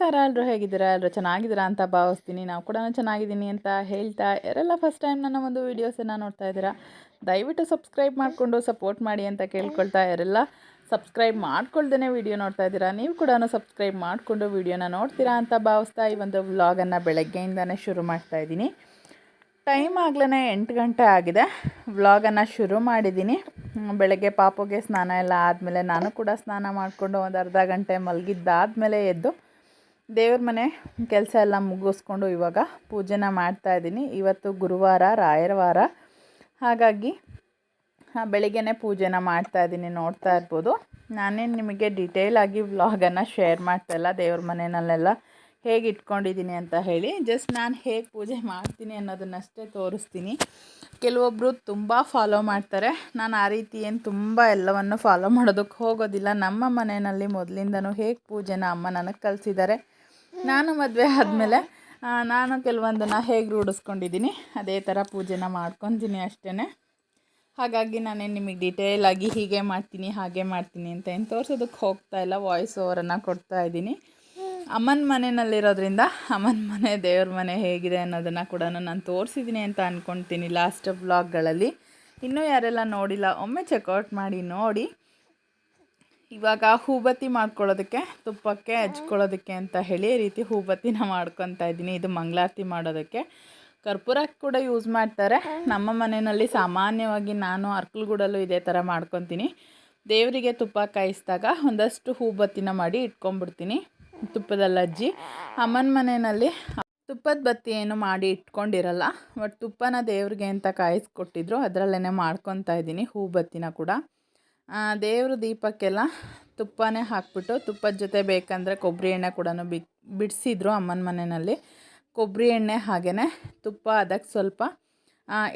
ನಮಸ್ಕಾರ ಎಲ್ಲರೂ ಹೇಗಿದ್ದೀರಾ? ಎಲ್ಲರೂ ಚೆನ್ನಾಗಿದ್ದೀರಾ ಅಂತ ಭಾವಿಸ್ತೀನಿ. ನಾವು ಕೂಡ ಚೆನ್ನಾಗಿದ್ದೀನಿ ಅಂತ ಹೇಳ್ತಾ ಯಾರೆಲ್ಲ ಫಸ್ಟ್ ಟೈಮ್ ನನ್ನ ಒಂದು ವೀಡಿಯೋಸನ್ನು ನೋಡ್ತಾ ಇದ್ದೀರಾ? ದಯವಿಟ್ಟು ಸಬ್ಸ್ಕ್ರೈಬ್ ಮಾಡಿಕೊಂಡು ಸಪೋರ್ಟ್ ಮಾಡಿ ಅಂತ ಕೇಳ್ಕೊಳ್ತಾ ಯಾರೆಲ್ಲ ಸಬ್ಸ್ಕ್ರೈಬ್ ಮಾಡ್ಕೊಳ್ದೇ ವೀಡಿಯೋ ನೋಡ್ತಾ ಇದ್ದೀರಾ? ನೀವು ಕೂಡ ಸಬ್ಸ್ಕ್ರೈಬ್ ಮಾಡಿಕೊಂಡು ವೀಡಿಯೋನ ನೋಡ್ತೀರಾ ಅಂತ ಭಾವಿಸ್ತಾ ಈ ಒಂದು ವ್ಲಾಗನ್ನು ಬೆಳಗ್ಗೆಯಿಂದನೇ ಶುರು ಮಾಡ್ತಾ ಇದ್ದೀನಿ. ಟೈಮ್ ಆಗ್ಲೇ ಎಂಟು ಗಂಟೆ ಆಗಿದೆ. ವ್ಲಾಗನ್ನು ಶುರು ಮಾಡಿದ್ದೀನಿ. ಬೆಳಗ್ಗೆ ಪಾಪುಗೆ ಸ್ನಾನ ಎಲ್ಲ ಆದಮೇಲೆ ನಾನು ಕೂಡ ಸ್ನಾನ ಮಾಡಿಕೊಂಡು ಒಂದು ಅರ್ಧ ಗಂಟೆ ಮಲಗಿದ್ದಾದಮೇಲೆ ಎದ್ದು ದೇವ್ರ ಮನೆ ಕೆಲಸ ಎಲ್ಲ ಮುಗಿಸ್ಕೊಂಡು ಇವಾಗ ಪೂಜೆನ ಮಾಡ್ತಾ ಇದ್ದೀನಿ. ಇವತ್ತು ಗುರುವಾರ ರಾಯರ ವಾರ ಹಾಗಾಗಿ ಬೆಳಿಗ್ಗೆನೇ ಪೂಜೆನ ಮಾಡ್ತಾ ಇದ್ದೀನಿ ನೋಡ್ತಾ ಇರ್ಬೋದು. ನಾನೇನು ನಿಮಗೆ ಡೀಟೇಲಾಗಿ ವ್ಲಾಗನ್ನು ಶೇರ್ ಮಾಡ್ತಾ ಇಲ್ಲ, ದೇವ್ರ ಮನೆಯಲ್ಲೆಲ್ಲ ಹೇಗೆ ಇಟ್ಕೊಂಡಿದ್ದೀನಿ ಅಂತ ಹೇಳಿ. ಜಸ್ಟ್ ನಾನು ಹೇಗೆ ಪೂಜೆ ಮಾಡ್ತೀನಿ ಅನ್ನೋದನ್ನಷ್ಟೇ ತೋರಿಸ್ತೀನಿ. ಕೆಲವೊಬ್ಬರು ತುಂಬ ಫಾಲೋ ಮಾಡ್ತಾರೆ. ನಾನು ಆ ರೀತಿ ಏನು ತುಂಬ ಎಲ್ಲವನ್ನು ಫಾಲೋ ಮಾಡೋದಕ್ಕೆ ಹೋಗೋದಿಲ್ಲ. ನಮ್ಮ ಮನೆಯಲ್ಲಿ ಮೊದಲಿಂದನೂ ಹೇಗೆ ಪೂಜೆನ ಅಮ್ಮ ನನಗೆ ಕಲಿಸಿದ್ದಾರೆ ನಾನು ಮದುವೆ ಆದಮೇಲೆ ನಾನು ಕೆಲವೊಂದನ್ನು ಹೇಗೆ ರೂಢಿಸ್ಕೊಂಡಿದ್ದೀನಿ ಅದೇ ಥರ ಪೂಜೆನ ಮಾಡ್ಕೊತೀನಿ ಅಷ್ಟೇ ಹಾಗಾಗಿ ನಾನೇ ನಿಮಗೆ ಡೀಟೇಲ್ ಆಗಿ ಹೀಗೆ ಮಾಡ್ತೀನಿ, ಹಾಗೆ ಮಾಡ್ತೀನಿ ಅಂತ ಏನು ತೋರಿಸೋದಕ್ಕೆ ಹೋಗ್ತಾ ಇಲ್ಲ ವಾಯ್ಸ್ ಓವರನ್ನು ಕೊಡ್ತಾ ಇದ್ದೀನಿ. ಅಮ್ಮನ ಮನೆಯಲ್ಲಿರೋದ್ರಿಂದ ಅಮ್ಮನ ಮನೆ, ದೇವ್ರ ಮನೆ ಹೇಗಿದೆ ಅನ್ನೋದನ್ನು ಕೂಡ ನಾನು ತೋರಿಸಿದ್ದೀನಿ ಅಂತ ಅಂದ್ಕೊಳ್ತೀನಿ ಲಾಸ್ಟ್ ಬ್ಲಾಗ್ಗಳಲ್ಲಿ ಇನ್ನೂ ಯಾರೆಲ್ಲ ನೋಡಿಲ್ಲ, ಒಮ್ಮೆ ಚೆಕ್ಔಟ್ ಮಾಡಿ ನೋಡಿ. ಇವಾಗ ಹೂಬತ್ತಿ ಮಾಡ್ಕೊಳ್ಳೋದಕ್ಕೆ, ತುಪ್ಪಕ್ಕೆ ಹಚ್ಕೊಳ್ಳೋದಕ್ಕೆ ಅಂತ ಹೇಳಿ ರೀತಿ ಹೂಬತ್ತಿನ ಮಾಡ್ಕೊತಾ ಇದ್ದೀನಿ. ಇದು ಮಂಗಳಾರತಿ ಮಾಡೋದಕ್ಕೆ. ಕರ್ಪೂರ ಕೂಡ ಯೂಸ್ ಮಾಡ್ತಾರೆ. ನಮ್ಮ ಮನೆಯಲ್ಲಿ ಸಾಮಾನ್ಯವಾಗಿ ನಾನು ಅರ್ಕಲ್ಗೂಡಲ್ಲೂ ಇದೇ ಥರ ಮಾಡ್ಕೊತೀನಿ. ದೇವರಿಗೆ ತುಪ್ಪ ಕಾಯಿಸಿದಾಗ ಒಂದಷ್ಟು ಹೂಬತ್ತಿನ ಮಾಡಿ ಇಟ್ಕೊಂಡ್ಬಿಡ್ತೀನಿ. ತುಪ್ಪದಲ್ಲಿ ಅಜ್ಜಿ. ಅಮ್ಮನ ಮನೆಯಲ್ಲಿ ತುಪ್ಪದ ಬತ್ತಿ ಏನು ಮಾಡಿ ಇಟ್ಕೊಂಡಿರಲ್ಲ ಬಟ್ ತುಪ್ಪನ ದೇವ್ರಿಗೆ ಅಂತ ಕಾಯಿಸ್ಕೊಟ್ಟಿದ್ರು ಅದರಲ್ಲೇ ಮಾಡ್ಕೊತಾ ಇದ್ದೀನಿ ಹೂಬತ್ತಿನ ಕೂಡ. ದೇವ್ರ ದೀಪಕ್ಕೆಲ್ಲ ತುಪ್ಪನೇ ಹಾಕ್ಬಿಟ್ಟು ತುಪ್ಪದ ಜೊತೆ ಬೇಕಂದರೆ ಕೊಬ್ಬರಿ ಎಣ್ಣೆ ಕೂಡ ಬಿ ಬಿಡಿಸಿದ್ರು ಅಮ್ಮನ ಮನೆಯಲ್ಲಿ. ಕೊಬ್ಬರಿ ಎಣ್ಣೆ ಹಾಗೇ ತುಪ್ಪ ಅದಕ್ಕೆ ಸ್ವಲ್ಪ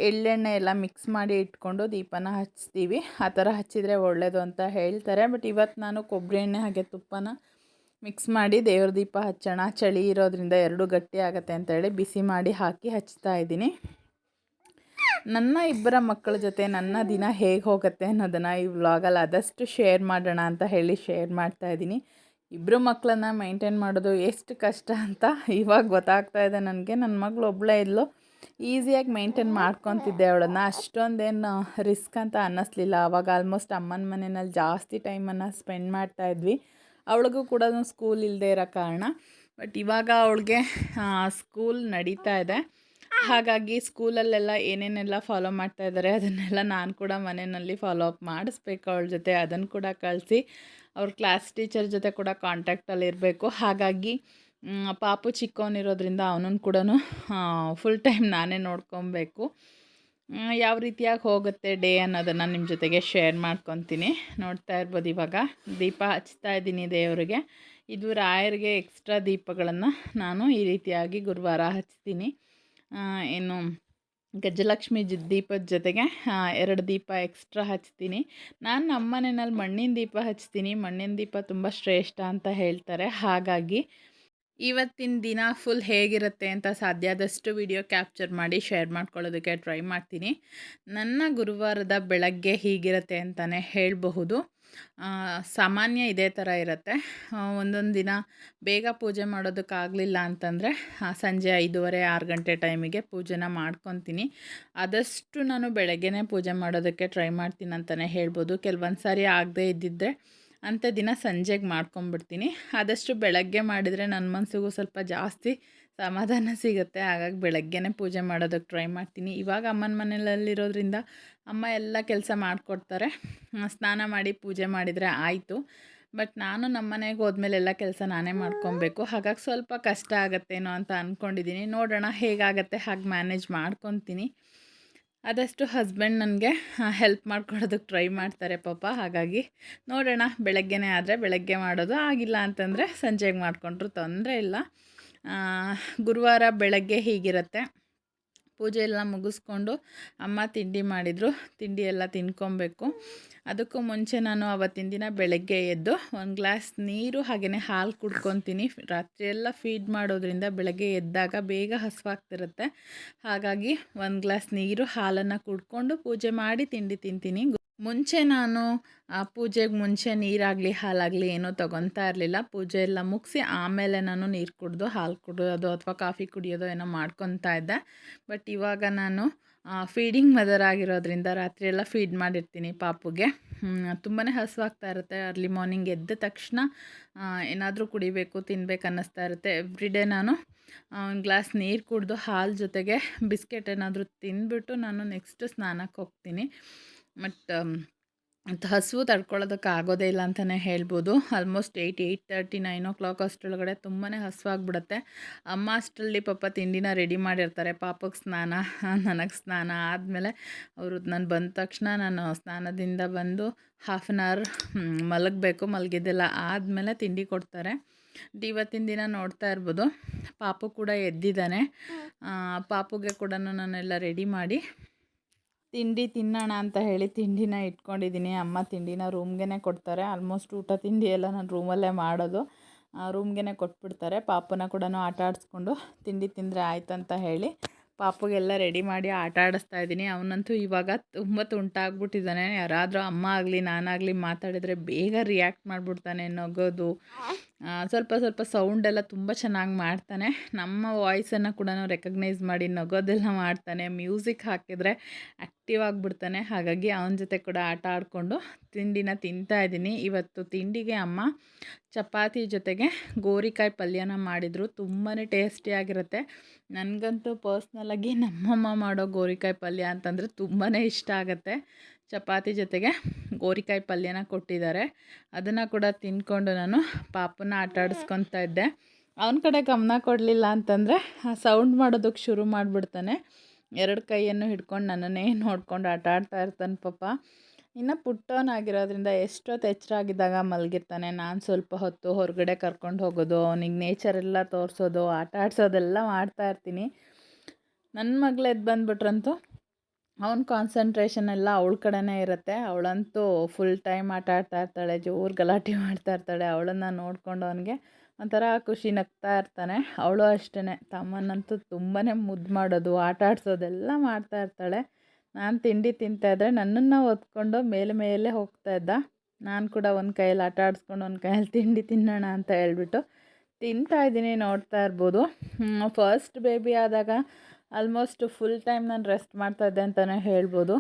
ಎಳ್ಳೆಣ್ಣೆ ಎಲ್ಲ ಮಿಕ್ಸ್ ಮಾಡಿ ಇಟ್ಕೊಂಡು ದೀಪನ ಹಚ್ತೀವಿ. ಆ ಥರ ಹಚ್ಚಿದರೆ ಒಳ್ಳೆಯದು ಅಂತ ಹೇಳ್ತಾರೆ. ಬಟ್ ಇವತ್ತು ನಾನು ಕೊಬ್ಬರಿ ಎಣ್ಣೆ ಹಾಗೆ ತುಪ್ಪನ ಮಿಕ್ಸ್ ಮಾಡಿ ದೇವ್ರ ದೀಪ ಹಚ್ಚೋಣ, ಚಳಿ ಇರೋದ್ರಿಂದ ಎರಡು ಗಟ್ಟಿ ಆಗುತ್ತೆ ಅಂತೇಳಿ ಬಿಸಿ ಮಾಡಿ ಹಾಕಿ ಹಚ್ತಾ ಇದ್ದೀನಿ. ನನ್ನ ಇಬ್ಬರ ಮಕ್ಕಳ ಜೊತೆ ನನ್ನ ದಿನ ಹೇಗೆ ಹೋಗುತ್ತೆ ಅನ್ನೋದನ್ನು ಈ ವ್ಲಾಗಲ್ಲಿ ಆದಷ್ಟು ಶೇರ್ ಮಾಡೋಣ ಅಂತ ಹೇಳಿ ಶೇರ್ ಮಾಡ್ತಾ ಇದ್ದೀನಿ. ಇಬ್ಬರು ಮಕ್ಕಳನ್ನ ಮೈಂಟೈನ್ ಮಾಡೋದು ಎಷ್ಟು ಕಷ್ಟ ಅಂತ ಇವಾಗ ಗೊತ್ತಾಗ್ತಾ ಇದೆ ನನಗೆ. ನನ್ನ ಮಗಳು ಒಬ್ಬಳೇ ಇದ್ಲು. ಈಸಿಯಾಗಿ ಮೈಂಟೈನ್ ಮಾಡ್ಕೊತಿದ್ದೆ ಅವಳನ್ನು. ಅಷ್ಟೊಂದೇನು ರಿಸ್ಕ್ ಅಂತ ಅನ್ನಿಸ್ಲಿಲ್ಲ. ಅವಾಗ ಆಲ್ಮೋಸ್ಟ್ ಅಮ್ಮನ ಮನೆಯಲ್ಲಿ ಜಾಸ್ತಿ ಟೈಮನ್ನು ಸ್ಪೆಂಡ್ ಮಾಡ್ತಾ ಇದ್ವಿ. ಅವಳಿಗೂ ಕೂಡ ಸ್ಕೂಲ್ ಇಲ್ಲದೆ ಇರೋ ಕಾರಣ. ಬಟ್ ಇವಾಗ ಅವಳಿಗೆ ಸ್ಕೂಲ್ ನಡೀತಾ ಇದೆ. ಹಾಗಾಗಿ ಸ್ಕೂಲಲ್ಲೆಲ್ಲ ಏನೇನೆಲ್ಲ ಫಾಲೋ ಮಾಡ್ತಾ ಇದ್ದಾರೆ ಅದನ್ನೆಲ್ಲ ನಾನು ಕೂಡ ಮನೆಯಲ್ಲಿ ಫಾಲೋ ಅಪ್ ಮಾಡಿಸ್ಬೇಕು ಅವಳ ಜೊತೆ ಅದನ್ನು ಕೂಡ ಕಳಿಸಿ. ಅವ್ರ ಕ್ಲಾಸ್ ಟೀಚರ್ ಜೊತೆ ಕೂಡ ಕಾಂಟ್ಯಾಕ್ಟಲ್ಲಿ ಇರಬೇಕು. ಹಾಗಾಗಿ ಪಾಪು ಚಿಕ್ಕವನಿರೋದ್ರಿಂದ ಅವನನ್ನು ಕೂಡ ಫುಲ್ ಟೈಮ್ ನಾನೇ ನೋಡ್ಕೊಬೇಕು. ಯಾವ ರೀತಿಯಾಗಿ ಹೋಗುತ್ತೆ ಡೇ ಅನ್ನೋದನ್ನು ನಿಮ್ಮ ಜೊತೆಗೆ ಶೇರ್ ಮಾಡ್ಕೊತೀನಿ. ನೋಡ್ತಾ ಇರ್ಬೋದು ಇವಾಗ. ದೀಪ ಹಚ್ತಾ ಇದ್ದೀನಿ ದೇವರಿಗೆ. ಇದು ರಾಯರಿಗೆ ಎಕ್ಸ್ಟ್ರಾ ದೀಪಗಳನ್ನು ನಾನು ಈ ರೀತಿಯಾಗಿ ಗುರುವಾರ ಹಚ್ತೀನಿ. ಏನು ಗಜಲಕ್ಷ್ಮಿ ದೀಪದ ಜೊತೆಗೆ ಎರಡು ದೀಪ ಎಕ್ಸ್ಟ್ರಾ ಹಚ್ತೀನಿ. ನಾನು ನಮ್ಮ ಮನೆಯಲ್ಲಿ ಮಣ್ಣಿನ ದೀಪ ಹಚ್ತೀನಿ. ಮಣ್ಣಿನ ದೀಪ ತುಂಬ ಶ್ರೇಷ್ಠ ಅಂತ ಹೇಳ್ತಾರೆ. ಹಾಗಾಗಿ ಇವತ್ತಿನ ದಿನ ಫುಲ್ ಹೇಗಿರುತ್ತೆ ಅಂತ ಸಾಧ್ಯ ಆದಷ್ಟು ವಿಡಿಯೋ ಕ್ಯಾಪ್ಚರ್ ಮಾಡಿ, ಶೇರ್ ಮಾಡ್ಕೊಳ್ಳೋದಕ್ಕೆ ಟ್ರೈ ಮಾಡ್ತೀನಿ. ನನ್ನ ಗುರುವಾರದ ಬೆಳಗ್ಗೆ ಹೀಗಿರುತ್ತೆ ಅಂತಲೇ ಹೇಳಬಹುದು. ಸಾಮಾನ್ಯ ಇದೇ ಥರ ಇರುತ್ತೆ. ಒಂದೊಂದು ದಿನ ಬೇಗ ಪೂಜೆ ಮಾಡೋದಕ್ಕಾಗಲಿಲ್ಲ ಅಂತಂದರೆ ಸಂಜೆ ಐದೂವರೆ, ಆರು ಗಂಟೆ ಟೈಮಿಗೆ ಪೂಜೆನ ಮಾಡ್ಕೊತೀನಿ. ಆದಷ್ಟು ನಾನು ಬೆಳಗ್ಗೆನೇ ಪೂಜೆ ಮಾಡೋದಕ್ಕೆ ಟ್ರೈ ಮಾಡ್ತೀನಿ ಅಂತಲೇ ಹೇಳ್ಬೋದು. ಕೆಲವೊಂದು ಸಾರಿ ಆಗದೇ ಇದ್ದಿದ್ದರೆ ಅಂಥ ದಿನ ಸಂಜೆಗೆ ಮಾಡ್ಕೊಂಬಿಡ್ತೀನಿ ಆದಷ್ಟು ಬೆಳಗ್ಗೆ ಮಾಡಿದರೆ ನನ್ನ ಮನಸ್ಸಿಗೂ ಸ್ವಲ್ಪ ಜಾಸ್ತಿ ಸಮಾಧಾನ ಸಿಗುತ್ತೆ. ಹಾಗಾಗಿ ಬೆಳಗ್ಗೆನೇ ಪೂಜೆ ಮಾಡೋದಕ್ಕೆ ಟ್ರೈ ಮಾಡ್ತೀನಿ. ಇವಾಗ ಅಮ್ಮನ ಮನೆಯಲ್ಲಿರೋದ್ರಿಂದ ಅಮ್ಮ ಎಲ್ಲ ಕೆಲಸ ಮಾಡಿಕೊಡ್ತಾರೆ. ಸ್ನಾನ ಮಾಡಿ ಪೂಜೆ ಮಾಡಿದರೆ ಆಯಿತು. ಬಟ್ ನಾನು ನಮ್ಮ ಮನೆಗೆ ಹೋದ್ಮೇಲೆ ಎಲ್ಲ ಕೆಲಸ ನಾನೇ ಮಾಡ್ಕೊಬೇಕು. ಹಾಗಾಗಿ ಸ್ವಲ್ಪ ಕಷ್ಟ ಆಗತ್ತೇನೋ ಅಂತ ಅಂದ್ಕೊಂಡಿದ್ದೀನಿ ನೋಡೋಣ ಹೇಗಾಗತ್ತೆ, ಹಾಗೆ ಮ್ಯಾನೇಜ್ ಮಾಡ್ಕೊತೀನಿ. ಆದಷ್ಟು ಹಸ್ಬೆಂಡ್ ನನಗೆ ಹೆಲ್ಪ್ ಮಾಡ್ಕೊಡೋದಕ್ಕೆ ಟ್ರೈ ಮಾಡ್ತಾರೆ ಪಾಪ, ಹಾಗಾಗಿ ನೋಡೋಣ, ಬೆಳಗ್ಗೆನೇ ಆದರೆ ಬೆಳಗ್ಗೆ ಮಾಡೋದು. ಆಗಿಲ್ಲ ಅಂತಂದರೆ ಸಂಜೆಗೆ ಮಾಡಿಕೊಂಡ್ರು ತೊಂದರೆ ಇಲ್ಲ. ಗುರುವಾರ ಬೆಳಗ್ಗೆ ಹೀಗಿರುತ್ತೆ. ಪೂಜೆ ಎಲ್ಲ ಮುಗಿಸ್ಕೊಂಡು ಅಮ್ಮ ತಿಂಡಿ ಮಾಡಿದರು. ತಿಂಡಿ ಎಲ್ಲ ತಿನ್ಕೊಬೇಕು. ಅದಕ್ಕೂ ಮುಂಚೆ ನಾನು ಅವತ್ತಿನ ದಿನ ಬೆಳಗ್ಗೆ ಎದ್ದು ಒಂದು ಗ್ಲಾಸ್ ನೀರು ಹಾಗೆಯೇ ಹಾಲು ಕುಡ್ಕೊತೀನಿ. ರಾತ್ರಿ ಎಲ್ಲ ಫೀಡ್ ಮಾಡೋದ್ರಿಂದ ಬೆಳಗ್ಗೆ ಎದ್ದಾಗ ಬೇಗ ಹಸುವಾಗ್ತಿರುತ್ತೆ. ಹಾಗಾಗಿ ಒಂದು ಗ್ಲಾಸ್ ನೀರು ಹಾಲನ್ನು ಕುಡ್ಕೊಂಡು ಪೂಜೆ ಮಾಡಿ ತಿಂಡಿ ತಿಂತೀನಿ. ಮುಂಚೆ ನಾನು ಪೂಜೆಗೆ ಮುಂಚೆ ನೀರಾಗಲಿ, ಹಾಲಾಗಲಿ ಏನೂ ತೊಗೊತಾ ಇರಲಿಲ್ಲ. ಪೂಜೆ ಎಲ್ಲ ಮುಗಿಸಿ ಆಮೇಲೆ ನಾನು ನೀರು ಕುಡಿದು, ಹಾಲು ಕುಡಿಯೋದು ಅಥವಾ ಕಾಫಿ ಕುಡಿಯೋದು ಏನೋ ಮಾಡ್ಕೊತಾ ಇದ್ದೆ. ಬಟ್ ಇವಾಗ ನಾನು ಫೀಡಿಂಗ್ ಮದರ್ ಆಗಿರೋದ್ರಿಂದ ರಾತ್ರಿ ಎಲ್ಲ ಫೀಡ್ ಮಾಡಿರ್ತೀನಿ ಪಾಪುಗೆ. ತುಂಬಾ ಹಸುವಾಗ್ತಾ ಇರುತ್ತೆ. ಅರ್ಲಿ ಮಾರ್ನಿಂಗ್ ಎದ್ದ ತಕ್ಷಣ ಏನಾದರೂ ಕುಡಿಬೇಕು, ತಿನ್ಬೇಕು ಅನ್ನಿಸ್ತಾ ಇರುತ್ತೆ. ಎವ್ರಿ ಡೇ ನಾನು ಒಂದು ಗ್ಲಾಸ್ ನೀರು ಕುಡಿದು, ಹಾಲು ಜೊತೆಗೆ ಬಿಸ್ಕೆಟ್ ಏನಾದರೂ ತಿಂದ್ಬಿಟ್ಟು ನಾನು ನೆಕ್ಸ್ಟ್ ಸ್ನಾನಕ್ಕೆ ಹೋಗ್ತೀನಿ. ಬಟ್ ಮತ್ತು ಹಸಿವು ತಡ್ಕೊಳ್ಳೋದಕ್ಕೆ ಆಗೋದೇ ಇಲ್ಲ ಅಂತಲೇ ಹೇಳ್ಬೋದು. Almost eight eight thirty nine o'clock ಅಷ್ಟರೊಳಗಡೆ ತುಂಬಾ ಹಸುವಾಗ್ಬಿಡುತ್ತೆ ಅಮ್ಮ ಅಷ್ಟರಲ್ಲಿ ಪಾಪ ತಿಂಡಿನ ರೆಡಿ ಮಾಡಿರ್ತಾರೆ. ಪಾಪಕ್ಕೆ ಸ್ನಾನ ನನಗೆ ಸ್ನಾನ ಆದಮೇಲೆ ಅವರು ನಾನು ಬಂದ ತಕ್ಷಣ ನಾನು ಸ್ನಾನದಿಂದ ಬಂದು ಹಾಫ್ ಆನ್ ಅವರ್ ಮಲಗಬೇಕು ಮಲಗಿದ್ದೆಲ್ಲ ಆದಮೇಲೆ ತಿಂಡಿ ಕೊಡ್ತಾರೆ. ಇವತ್ತಿನ ದಿನ ನೋಡ್ತಾ ಇರ್ಬೋದು. ಪಾಪು ಕೂಡ ಎದ್ದಿದ್ದಾನೆ. ಪಾಪುಗೆ ಕೂಡ ನಾನೆಲ್ಲ ರೆಡಿ ಮಾಡಿ ತಿಂಡಿ ತಿನ್ನೋಣ ಅಂತ ಹೇಳಿ ತಿಂಡಿನ ಇಟ್ಕೊಂಡಿದ್ದೀನಿ. ಅಮ್ಮ ತಿಂಡಿನ ರೂಮ್ಗೆ ಕೊಡ್ತಾರೆ. ಆಲ್ಮೋಸ್ಟ್ ಊಟ ತಿಂಡಿ ಎಲ್ಲ ನಾನು ರೂಮಲ್ಲೇ ಮಾಡೋದು. ರೂಮ್ಗೆ ಕೊಟ್ಬಿಡ್ತಾರೆ. ಪಾಪನ ಕೂಡ ಆಟ ಆಡಿಸ್ಕೊಂಡು ತಿಂಡಿ ತಿಂದರೆ ಆಯ್ತು ಅಂತ ಹೇಳಿ ಪಾಪಗೆಲ್ಲ ರೆಡಿ ಮಾಡಿ ಆಟ ಆಡಿಸ್ತಾ ಇದ್ದೀನಿ. ಅವನಂತೂ ಇವಾಗ ತುಂಬ ತುಂಟಾಗ್ಬಿಟ್ಟಿದ್ದಾನೆ. ಯಾರಾದರೂ ಅಮ್ಮ ಆಗಲಿ ನಾನಾಗಲಿ ಮಾತಾಡಿದರೆ ಬೇಗ ರಿಯಾಕ್ಟ್ ಮಾಡಿಬಿಡ್ತಾನೆ ನಗೋದು ಸ್ವಲ್ಪ ಸ್ವಲ್ಪ ಸೌಂಡೆಲ್ಲ ತುಂಬ ಚೆನ್ನಾಗಿ ಮಾಡ್ತಾನೆ. ನಮ್ಮ ವಾಯ್ಸನ್ನು ಕೂಡ ರೆಕಗ್ನೈಸ್ ಮಾಡಿ ನಗೋದೆಲ್ಲ ಮಾಡ್ತಾನೆ. ಮ್ಯೂಸಿಕ್ ಹಾಕಿದರೆ ಆ್ಯಕ್ಟಿವ್ ಆಗಿಬಿಡ್ತಾನೆ. ಹಾಗಾಗಿ ಅವನ ಜೊತೆ ಕೂಡ ಆಟ ಆಡಿಕೊಂಡು ತಿಂಡಿನ ತಿಂತಾ ಇದ್ದೀನಿ. ಇವತ್ತು ತಿಂಡಿಗೆ ಅಮ್ಮ ಚಪಾತಿ ಜೊತೆಗೆ ಗೋರಿಕಾಯಿ ಪಲ್ಯನ ಮಾಡಿದರು. ತುಂಬಾ ಟೇಸ್ಟಿಯಾಗಿರುತ್ತೆ ನನಗಂತೂ ಪರ್ಸ್ನಲ್ಲಾಗಿ ನಮ್ಮಮ್ಮ ಮಾಡೋ ಗೋರಿಕಾಯಿ ಪಲ್ಯ ಅಂತಂದರೆ ತುಂಬಾ ಇಷ್ಟ ಆಗುತ್ತೆ. ಚಪಾತಿ ಜೊತೆಗೆ ಗೋರಿಕಾಯಿ ಪಲ್ಯನ ಕೊಟ್ಟಿದ್ದಾರೆ. ಅದನ್ನು ಕೂಡ ತಿಂದ್ಕೊಂಡು ನಾನು ಪಾಪನ ಆಟ ಆಡಿಸ್ಕೊತಾ ಇದ್ದೆ. ಅವನ ಕಡೆ ಗಮನ ಕೊಡಲಿಲ್ಲ ಅಂತಂದರೆ ಸೌಂಡ್ ಮಾಡೋದಕ್ಕೆ ಶುರು ಮಾಡಿಬಿಡ್ತಾನೆ. ಎರಡು ಕೈಯನ್ನು ಹಿಡ್ಕೊಂಡು ನನ್ನನ್ನೇ ನೋಡ್ಕೊಂಡು ಆಟ ಆಡ್ತಾ ಇರ್ತಾನೆ ಪಾಪ. ಇನ್ನು ಪುಟ್ಟವನಾಗಿರೋದ್ರಿಂದ ಎಷ್ಟೊತ್ತು ಎಚ್ಚರ ಆಗಿದ್ದಾಗ ಮಲಗಿರ್ತಾನೆ. ನಾನು ಸ್ವಲ್ಪ ಹೊತ್ತು ಹೊರಗಡೆ ಕರ್ಕೊಂಡು ಹೋಗೋದು, ಅವನಿಗೆ ನೇಚರೆಲ್ಲ ತೋರಿಸೋದು, ಆಟ ಆಡಿಸೋದೆಲ್ಲ ಮಾಡ್ತಾ ಇರ್ತೀನಿ. ನನ್ನ ಮಗಳು ಎದ್ದು ಬಂದುಬಿಟ್ರಂತೂ ಅವ್ನ ಕಾನ್ಸಂಟ್ರೇಷನ್ ಎಲ್ಲ ಅವಳ ಕಡೆನೇ ಇರುತ್ತೆ. ಅವಳಂತೂ ಫುಲ್ ಟೈಮ್ ಆಟ ಆಡ್ತಾ ಇರ್ತಾಳೆ, ಜೋರು ಗಲಾಟೆ ಮಾಡ್ತಾ ಇರ್ತಾಳೆ. ಅವಳನ್ನು ನೋಡಿಕೊಂಡು ಅವನಿಗೆ ಒಂಥರ ಖುಷಿ ನಗ್ತಾ ಇರ್ತಾನೆ. ಅವಳು ಅಷ್ಟೇ ತಮ್ಮನಂತೂ ತುಂಬಾ ಮುದ್ದು ಮಾಡೋದು, ಆಟ ಆಡಿಸೋದೆಲ್ಲ ಮಾಡ್ತಾ ಇರ್ತಾಳೆ. ನಾನು ತಿಂಡಿ ತಿಂತಾಯಿದ್ರೆ ನನ್ನನ್ನು ಹೊತ್ಕೊಂಡು ಮೇಲೆ ಮೇಲೆ ಹೋಗ್ತಾ ಇದ್ದ. ನಾನು ಕೂಡ ಒಂದು ಕೈಯಲ್ಲಿ ಆಟ ಆಡಿಸ್ಕೊಂಡು ಒಂದು ಕೈಯಲ್ಲಿ ತಿಂಡಿ ತಿನ್ನೋಣ ಅಂತ ಹೇಳ್ಬಿಟ್ಟು ತಿಂತಾ ಇದ್ದೀನಿ ನೋಡ್ತಾ ಇರ್ಬೋದು. ಫಸ್ಟ್ ಬೇಬಿ ಆದಾಗ ಆಲ್ಮೋಸ್ಟ್ ಫುಲ್ ಟೈಮ್ ನಾನು ರೆಸ್ಟ್ ಮಾಡ್ತಾ ಇದ್ದೆ ಅಂತಲೇ ಹೇಳ್ಬೋದು.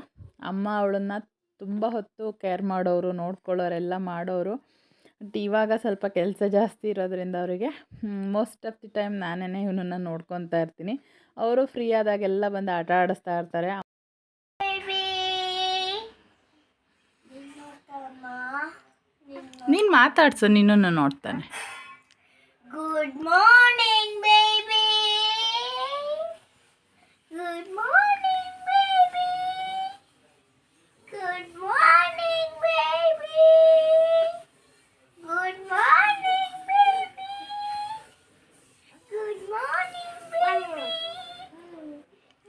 ಅಮ್ಮ ಅವಳನ್ನು ತುಂಬ ಹೊತ್ತು ಕೇರ್ ಮಾಡೋರು ನೋಡ್ಕೊಳ್ಳೋರೆಲ್ಲ ಮಾಡೋರು. ಬಟ್ ಇವಾಗ ಸ್ವಲ್ಪ ಕೆಲಸ ಜಾಸ್ತಿ ಇರೋದ್ರಿಂದ ಅವರಿಗೆ ಮೋಸ್ಟ್ ಆಫ್ ದಿ ಟೈಮ್ ನಾನೇ ಇವನನ್ನು ನೋಡ್ಕೊತಾ ಇರ್ತೀನಿ. ಅವರು ಫ್ರೀ ಆದಾಗೆಲ್ಲ ಬಂದು ಆಟ ಆಡಿಸ್ತಾ ಇರ್ತಾರೆ. ನೀನು ಮಾತಾಡ್ಸು ನಿನ್ನನ್ನು ನೋಡ್ತಾನೆ. Good morning Good morning, baby. Good morning, baby. Good morning, baby. Good morning, baby.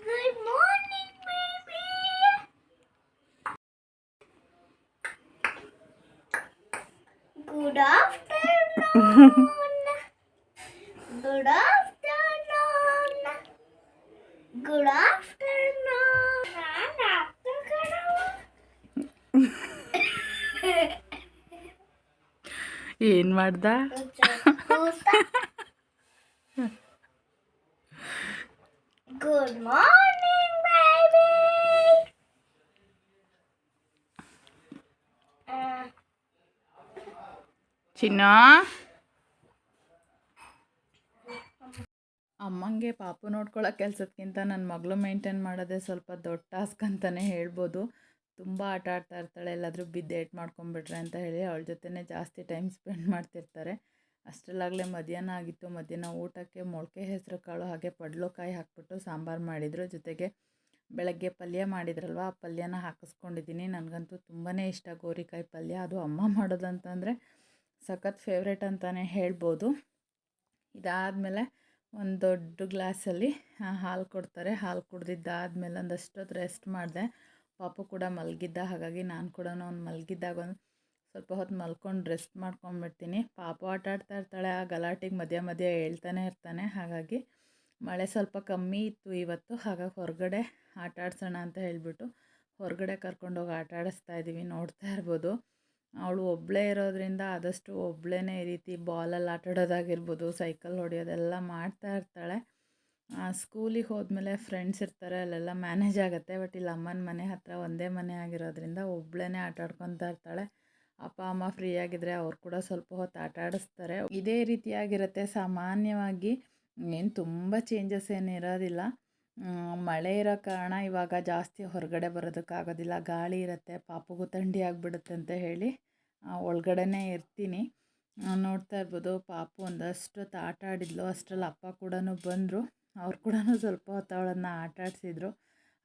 Good morning, baby. Good afternoon. ಏನು ಮಾಡ್ದ? Good morning. Uh, ಚಿನ್ನ? ಅಮ್ಮಂಗೆ ಪಾಪು ನೋಡ್ಕೊಳ್ಳೋ ಕೆಲಸಕ್ಕಿಂತ ನನ್ನ ಮಗಳು ಮೇಂಟೈನ್ ಮಾಡೋದೇ ಸ್ವಲ್ಪ ದೊಡ್ಡ ಟಾಸ್ಕ್ ಅಂತಲೇ ಹೇಳ್ಬೋದು. ತುಂಬ ಆಟ ಆಡ್ತಾ ಇರ್ತಾಳೆ, ಎಲ್ಲಾದರೂ ಬಿದ್ದು ಏಟ್ ಮಾಡ್ಕೊಂಬಿಟ್ರೆ ಅಂತ ಹೇಳಿ ಅವಳ ಜೊತೆನೇ ಜಾಸ್ತಿ ಟೈಮ್ ಸ್ಪೆಂಡ್ ಮಾಡ್ತಿರ್ತಾರೆ. ಅಷ್ಟರಲ್ಲಾಗಲೇ ಮಧ್ಯಾಹ್ನ ಆಗಿತ್ತು, ಮಧ್ಯಾಹ್ನ ಊಟಕ್ಕೆ ಮೊಳಕೆ ಹೆಸರು ಕಾಳು ಹಾಗೆ ಪಡ್ಲೋಕಾಯಿ ಹಾಕ್ಬಿಟ್ಟು ಸಾಂಬಾರು ಮಾಡಿದರು. ಜೊತೆಗೆ ಬೆಳಗ್ಗೆ ಪಲ್ಯ ಮಾಡಿದ್ರಲ್ವ, ಆ ಪಲ್ಯನ ಹಾಕಿಸ್ಕೊಂಡಿದ್ದೀನಿ. ನನಗಂತೂ ತುಂಬಾ ಇಷ್ಟ ಗೋರಿಕಾಯಿ ಪಲ್ಯ. ಅದು ಅಮ್ಮ ಮಾಡೋದಂತಂದರೆ ಸಖತ್ ಫೇವ್ರೇಟ್ ಅಂತಲೇ ಹೇಳ್ಬೋದು. ಇದಾದಮೇಲೆ ಒಂದು ದೊಡ್ಡ ಗ್ಲಾಸಲ್ಲಿ ಹಾಲು ಕೊಡ್ತಾರೆ. ಹಾಲು ಕುಡ್ದಿದ್ದಾದ್ಮೇಲೆ ಒಂದಷ್ಟೊತ್ತು ರೆಸ್ಟ್ ಮಾಡಿದೆ. ಪಾಪು ಕೂಡ ಮಲಗಿದ್ದ, ಹಾಗಾಗಿ ನಾನು ಕೂಡ ಅವ್ನು ಮಲಗಿದ್ದಾಗ ಒಂದು ಸ್ವಲ್ಪ ಹೊತ್ತು ಮಲ್ಕೊಂಡು ರೆಸ್ಟ್ ಮಾಡ್ಕೊಂಡ್ಬಿಡ್ತೀನಿ ಪಾಪು ಆಟ ಆಡ್ತಾ ಇರ್ತಾಳೆ, ಆ ಗಲಾಟೆಗೆ ಮಧ್ಯ ಮಧ್ಯ ಹೇಳ್ತಾನೆ ಇರ್ತಾನೆ, ಹಾಗಾಗಿ ಮಳೆ ಸ್ವಲ್ಪ ಕಮ್ಮಿ ಇತ್ತು ಇವತ್ತು, ಹಾಗಾಗಿ ಹೊರಗಡೆ ಆಟ ಆಡ್ಸೋಣ ಅಂತ ಹೇಳಿಬಿಟ್ಟು ಹೊರಗಡೆ ಕರ್ಕೊಂಡೋಗಿ ಆಟ ಆಡಿಸ್ತಾ ಇದ್ದೀವಿ ನೋಡ್ತಾ ಇರ್ಬೋದು. ಅವಳು ಒಬ್ಬಳೇ ಇರೋದ್ರಿಂದ ಆದಷ್ಟು ಒಬ್ಬಳೇ ಈ ರೀತಿ ಬಾಲಲ್ಲಿ ಆಟಾಡೋದಾಗಿರ್ಬೋದು ಸೈಕಲ್ ಹೊಡೆಯೋದೆಲ್ಲ ಮಾಡ್ತಾ ಇರ್ತಾಳೆ. ಸ್ಕೂಲಿಗೆ ಹೋದ್ಮೇಲೆ ಫ್ರೆಂಡ್ಸ್ ಇರ್ತಾರೆ, ಅಲ್ಲೆಲ್ಲ ಮ್ಯಾನೇಜ್ ಆಗುತ್ತೆ. ಬಟ್ ಇಲ್ಲಿ ಅಮ್ಮನ ಮನೆ ಹತ್ತಿರ ಒಂದೇ ಮನೆ ಆಗಿರೋದ್ರಿಂದ ಒಬ್ಬಳೇ ಆಟ ಆಡ್ಕೊತಾ ಇರ್ತಾಳೆ. ಅಪ್ಪ, ಅಮ್ಮ ಫ್ರೀ ಆಗಿದ್ರೆ ಅವ್ರು ಕೂಡ ಸ್ವಲ್ಪ ಹೊತ್ತು ಆಟ ಆಡಿಸ್ತಾರೆ. ಇದೇ ರೀತಿಯಾಗಿರುತ್ತೆ. ಸಾಮಾನ್ಯವಾಗಿ ಏನು ತುಂಬ ಚೇಂಜಸ್ ಏನು ಇರೋದಿಲ್ಲ. ಮಳೆ ಇರೋ ಕಾರಣ ಇವಾಗ ಜಾಸ್ತಿ ಹೊರಗಡೆ ಬರೋದಕ್ಕಾಗೋದಿಲ್ಲ. ಗಾಳಿ ಇರುತ್ತೆ, ಪಾಪಗೂ ಥಂಡಿ ಆಗಿಬಿಡುತ್ತೆ ಅಂತ ಹೇಳಿ ಒಳಗಡೆನೇ ಇರ್ತೀನಿ. ನೋಡ್ತಾ ಇರ್ಬೋದು, ಪಾಪು ಒಂದಷ್ಟೊತ್ತು ಆಟ ಆಡಿದ್ಲು. ಅಷ್ಟರಲ್ಲಿ ಅಪ್ಪ ಕೂಡ ಬಂದರು. ಅವ್ರು ಕೂಡ ಸ್ವಲ್ಪ ಹೊತ್ತು ಅವಳನ್ನು ಆಟ ಆಡಿಸಿದ್ರು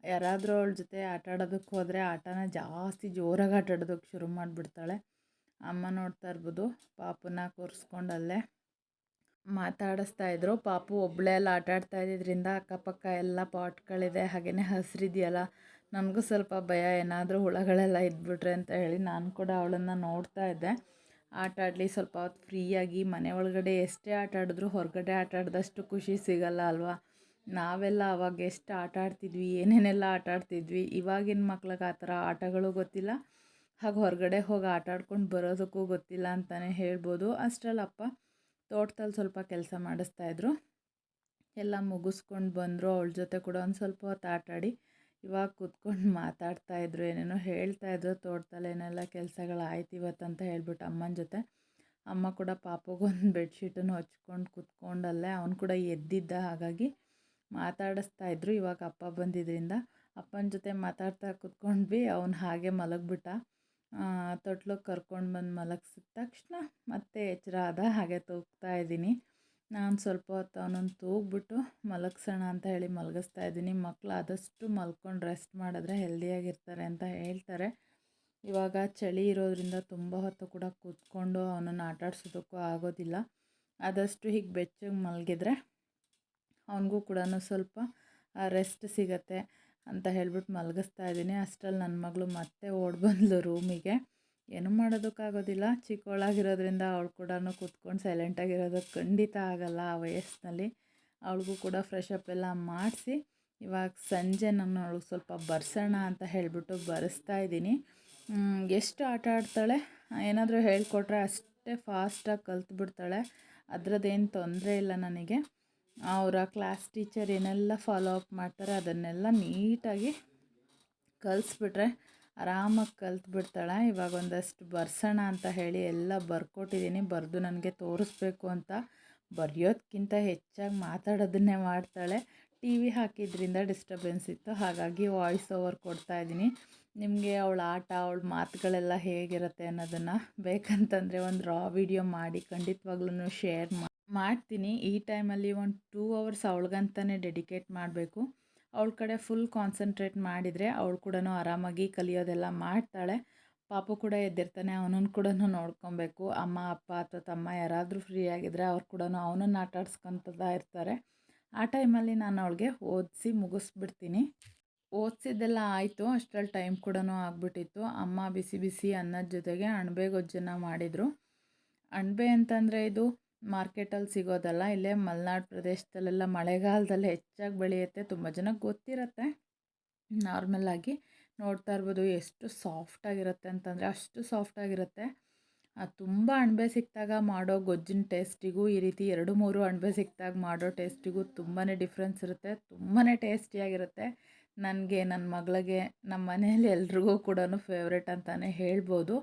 ಯಾರಾದರೂ ಅವಳ ಜೊತೆ ಆಟ ಆಡೋದಕ್ಕೆ ಹೋದರೆ ಆಟನ ಜಾಸ್ತಿ ಜೋರಾಗಿ ಆಟ ಆಡೋದಕ್ಕೆ ಶುರು ಮಾಡಿಬಿಡ್ತಾಳೆ. ಅಮ್ಮ ನೋಡ್ತಾ ಇರ್ಬೋದು ಪಾಪನ್ನ ಕೂರಿಸ್ಕೊಂಡು ಅಲ್ಲೇ ಮಾತಾಡಿಸ್ತಾ ಇದ್ರು. ಪಾಪು ಒಬ್ಬಳೇ ಎಲ್ಲ ಆಟ ಆಡ್ತಾ ಅಕ್ಕಪಕ್ಕ ಎಲ್ಲ ಪಾಟ್ಗಳಿದೆ ಹಾಗೆಯೇ ಹಸಿರಿದೆಯಲ್ಲ, ನನಗೂ ಸ್ವಲ್ಪ ಭಯ, ಏನಾದರೂ ಹುಳಗಳೆಲ್ಲ ಇದ್ಬಿಟ್ರೆ ಅಂತ ಹೇಳಿ ನಾನು ಕೂಡ ಅವಳನ್ನು ನೋಡ್ತಾ ಇದ್ದೆ. ಆಟ ಆಡಲಿ ಸ್ವಲ್ಪ ಹೊತ್ತು ಫ್ರೀಯಾಗಿ ಮನೆ ಒಳಗಡೆ ಎಷ್ಟೇ ಆಟ ಆಡಿದ್ರು ಹೊರಗಡೆ ಆಟ ಆಡಿದಷ್ಟು ಖುಷಿ ಸಿಗಲ್ಲ ಅಲ್ವಾ? ನಾವೆಲ್ಲ ಅವಾಗ ಎಷ್ಟು ಆಟ ಆಡ್ತಿದ್ವಿ, ಏನೇನೆಲ್ಲ ಆಟ ಆಡ್ತಿದ್ವಿ, ಇವಾಗಿನ ಮಕ್ಳಿಗೆ ಆ ಥರ ಆಟಗಳು ಗೊತ್ತಿಲ್ಲ. ಹಾಗೆ ಹೊರಗಡೆ ಹೋಗಿ ಆಟ ಆಡ್ಕೊಂಡು ಬರೋದಕ್ಕೂ ಗೊತ್ತಿಲ್ಲ ಅಂತಲೇ ಹೇಳ್ಬೋದು. ಅಷ್ಟರಲ್ಲಪ್ಪ ತೋಟದಲ್ಲಿ ಸ್ವಲ್ಪ ಕೆಲಸ ಮಾಡಿಸ್ತಾಯಿದ್ರು ಎಲ್ಲ ಮುಗಿಸ್ಕೊಂಡು ಬಂದರು, ಅವಳ ಜೊತೆ ಕೂಡ ಒಂದು ಸ್ವಲ್ಪ ಹೊತ್ತು ಆಟಾಡಿ. ಇವಾಗ ಕೂತ್ಕೊಂಡು ಮಾತಾಡ್ತಾಯಿದ್ರು ಏನೇನೋ ಹೇಳ್ತಾಯಿದ್ರು ತೋಟದಲ್ಲಿ ಏನೆಲ್ಲ ಕೆಲಸಗಳು ಆಯ್ತು ಇವತ್ತು ಅಂತ ಹೇಳ್ಬಿಟ್ಟು ಅಮ್ಮನ ಜೊತೆ. ಅಮ್ಮ ಕೂಡ ಪಾಪಗೊಂದು ಬೆಡ್ಶೀಟನ್ನು ಹಚ್ಕೊಂಡು ಕೂತ್ಕೊಂಡಲ್ಲೇ ಅವನು ಕೂಡ ಎದ್ದಿದ್ದ ಹಾಗಾಗಿ ಮಾತಾಡಿಸ್ತಾ ಇದ್ರು ಇವಾಗ ಅಪ್ಪ ಬಂದಿದ್ದರಿಂದ ಅಪ್ಪನ ಜೊತೆ ಮಾತಾಡ್ತಾ ಕೂತ್ಕೊಂಡ್ವಿ, ಅವನು ಹಾಗೆ ಮಲಗಿಬಿಟ್ಟ. ತೊಟ್ಲಿಗೆ ಕರ್ಕೊಂಡು ಬಂದು ಮಲಗಿಸಿದ ತಕ್ಷಣ ಮತ್ತೆ ಎಚ್ಚರ ಆದ ಹಾಗೆ ತೂಗ್ತಾ ಇದ್ದೀನಿ. ನಾನು ಸ್ವಲ್ಪ ಹೊತ್ತು ಅವನನ್ನು ತೂಗ್ಬಿಟ್ಟು ಮಲಗಿಸೋಣ ಅಂತ ಹೇಳಿ ಮಲಗಿಸ್ತಾ ಇದ್ದೀನಿ. ಮಕ್ಕಳು ಆದಷ್ಟು ಮಲ್ಕೊಂಡು ರೆಸ್ಟ್ ಮಾಡಿದ್ರೆ ಹೆಲ್ದಿಯಾಗಿರ್ತಾರೆ ಅಂತ ಹೇಳ್ತಾರೆ. ಇವಾಗ ಚಳಿ ಇರೋದ್ರಿಂದ ತುಂಬ ಹೊತ್ತು ಕೂಡ ಕೂತ್ಕೊಂಡು ಅವನನ್ನು ಆಟಾಡ್ಸೋದಕ್ಕೂ ಆಗೋದಿಲ್ಲ. ಆದಷ್ಟು ಹೀಗೆ ಬೆಚ್ಚಗೆ ಮಲಗಿದ್ರೆ ಅವನಿಗೂ ಕೂಡ ಸ್ವಲ್ಪ ರೆಸ್ಟ್ ಸಿಗತ್ತೆ ಅಂತ ಹೇಳ್ಬಿಟ್ಟು ಮಲಗಿಸ್ತಾ ಇದ್ದೀನಿ. ಅಷ್ಟರಲ್ಲಿ ನನ್ನ ಮಗಳು ಮತ್ತೆ ಓಡಿ ಬಂದಳು ರೂಮಿಗೆ ಏನೂ ಮಾಡೋದಕ್ಕಾಗೋದಿಲ್ಲ. ಚಿಕ್ಕವಳಾಗಿರೋದ್ರಿಂದ ಅವಳು ಕೂಡ ಕೂತ್ಕೊಂಡು ಸೈಲೆಂಟಾಗಿರೋದಕ್ಕೆ ಖಂಡಿತ ಆಗಲ್ಲ ಆ ವಯಸ್ಸಿನಲ್ಲಿ. ಅವಳಿಗೂ ಕೂಡ ಫ್ರೆಶ್ ಎಲ್ಲ ಮಾಡಿಸಿ. ಇವಾಗ ಸಂಜೆ ನಾನು ಅವಳಿಗೆ ಸ್ವಲ್ಪ ಬರ್ಸೋಣ ಅಂತ ಹೇಳಿಬಿಟ್ಟು ಬರೆಸ್ತಾ ಇದ್ದೀನಿ. ಎಷ್ಟು ಆಟ ಆಡ್ತಾಳೆ? ಏನಾದರೂ ಹೇಳಿಕೊಟ್ರೆ ಅಷ್ಟೇ ಫಾಸ್ಟಾಗಿ ಕಲ್ತ್ಬಿಡ್ತಾಳೆ. ಅದರದ್ದೇನು ತೊಂದರೆ ಇಲ್ಲ ನನಗೆ. ಅವರ ಕ್ಲಾಸ್ ಟೀಚರ್ ಏನೆಲ್ಲ ಫಾಲೋ ಅಪ್ ಮಾಡ್ತಾರೆ ಅದನ್ನೆಲ್ಲ ನೀಟಾಗಿ ಕಲಿಸ್ಬಿಟ್ರೆ ಆರಾಮಾಗಿ ಕಲ್ತ್ಬಿಡ್ತಾಳೆ ಇವಾಗ ಒಂದಷ್ಟು ಬರ್ಸೋಣ ಅಂತ ಹೇಳಿ ಎಲ್ಲ ಬರ್ಕೊಟ್ಟಿದ್ದೀನಿ ಬರೆದು ನನಗೆ ತೋರಿಸ್ಬೇಕು ಅಂತ ಬರೆಯೋದಕ್ಕಿಂತ ಹೆಚ್ಚಾಗಿ ಮಾತಾಡೋದನ್ನೇ ಮಾಡ್ತಾಳೆ. ಟಿ ವಿ ಹಾಕಿದ್ರಿಂದ ಡಿಸ್ಟರ್ಬೆನ್ಸ್ ಇತ್ತು. ಹಾಗಾಗಿ ವಾಯ್ಸ್ ಓವರ್ ಕೊಡ್ತಾ ಇದ್ದೀನಿ ನಿಮಗೆ ಅವಳ ಆಟ, ಅವಳ ಮಾತುಗಳೆಲ್ಲ ಹೇಗಿರುತ್ತೆ ಅನ್ನೋದನ್ನು ಬೇಕಂತಂದರೆ ಒಂದು ರಾ ವಿಡಿಯೋ ಮಾಡಿ ಖಂಡಿತವಾಗ್ಲೂ ಶೇರ್ ಮಾಡ್ತೀನಿ. ಈ ಟೈಮಲ್ಲಿ ಒಂದು ಟೂ ಅವರ್ಸ್ ಅವಳಿಗಂತಲೇ ಡೆಡಿಕೇಟ್ ಮಾಡಬೇಕು. ಅವಳ ಕಡೆ ಫುಲ್ ಕಾನ್ಸಂಟ್ರೇಟ್ ಮಾಡಿದರೆ ಅವಳು ಕೂಡ ಆರಾಮಾಗಿ ಕಲಿಯೋದೆಲ್ಲ ಮಾಡ್ತಾಳೆ. ಪಾಪು ಕೂಡ ಎದ್ದಿರ್ತಾನೆ, ಅವನನ್ನು ಕೂಡ ನೋಡ್ಕೊಬೇಕು. ಅಮ್ಮ, ಅಪ್ಪ ಅಥವಾ ತಮ್ಮ ಯಾರಾದರೂ ಫ್ರೀ ಆಗಿದ್ದರೆ ಅವ್ರು ಕೂಡ ಅವನನ್ನು ಆಟ ಇರ್ತಾರೆ. ಆ ಟೈಮಲ್ಲಿ ನಾನು ಅವಳಿಗೆ ಓದಿಸಿ ಮುಗಿಸ್ಬಿಡ್ತೀನಿ. ಓದಿಸಿದ್ದೆಲ್ಲ ಆಯಿತು, ಅಷ್ಟರಲ್ಲಿ ಟೈಮ್ ಕೂಡ ಆಗಿಬಿಟ್ಟಿತ್ತು. ಅಮ್ಮ ಬಿಸಿ ಬಿಸಿ ಅನ್ನದ ಜೊತೆಗೆ ಅಣಬೆ ಗೊಜ್ಜನ್ನು ಮಾಡಿದರು. ಅಣಬೆ ಅಂತಂದರೆ ಇದು ಮಾರ್ಕೆಟಲ್ಲಿ ಸಿಗೋದಲ್ಲ, ಇಲ್ಲೇ ಮಲೆನಾಡು ಪ್ರದೇಶದಲ್ಲೆಲ್ಲ ಮಳೆಗಾಲದಲ್ಲಿ ಹೆಚ್ಚಾಗಿ ಬೆಳೆಯುತ್ತೆ. ತುಂಬ ಜನಕ್ಕೆ ಗೊತ್ತಿರುತ್ತೆ. ನಾರ್ಮಲ್ಲಾಗಿ ನೋಡ್ತಾ ಇರ್ಬೋದು ಎಷ್ಟು ಸಾಫ್ಟಾಗಿರುತ್ತೆ ಅಂತಂದರೆ ಅಷ್ಟು ಸಾಫ್ಟಾಗಿರುತ್ತೆ ತುಂಬ ಅಣಬೆ ಸಿಕ್ಕಿದಾಗ ಮಾಡೋ ಗೊಜ್ಜಿನ ಟೇಸ್ಟಿಗೂ ಈ ರೀತಿ ಎರಡು ಮೂರು ಅಣಬೆ ಸಿಕ್ಕಿದಾಗ ಮಾಡೋ ಟೇಸ್ಟಿಗೂ ತುಂಬಾ ಡಿಫ್ರೆನ್ಸ್ ಇರುತ್ತೆ. ತುಂಬಾ ಟೇಸ್ಟಿಯಾಗಿರುತ್ತೆ ನನಗೆ ನನ್ನ ಮಗಳಿಗೆ ನಮ್ಮ ಮನೆಯಲ್ಲಿ ಎಲ್ರಿಗೂ ಕೂಡ ಫೇವ್ರೇಟ್ ಅಂತಲೇ ಹೇಳ್ಬೋದು.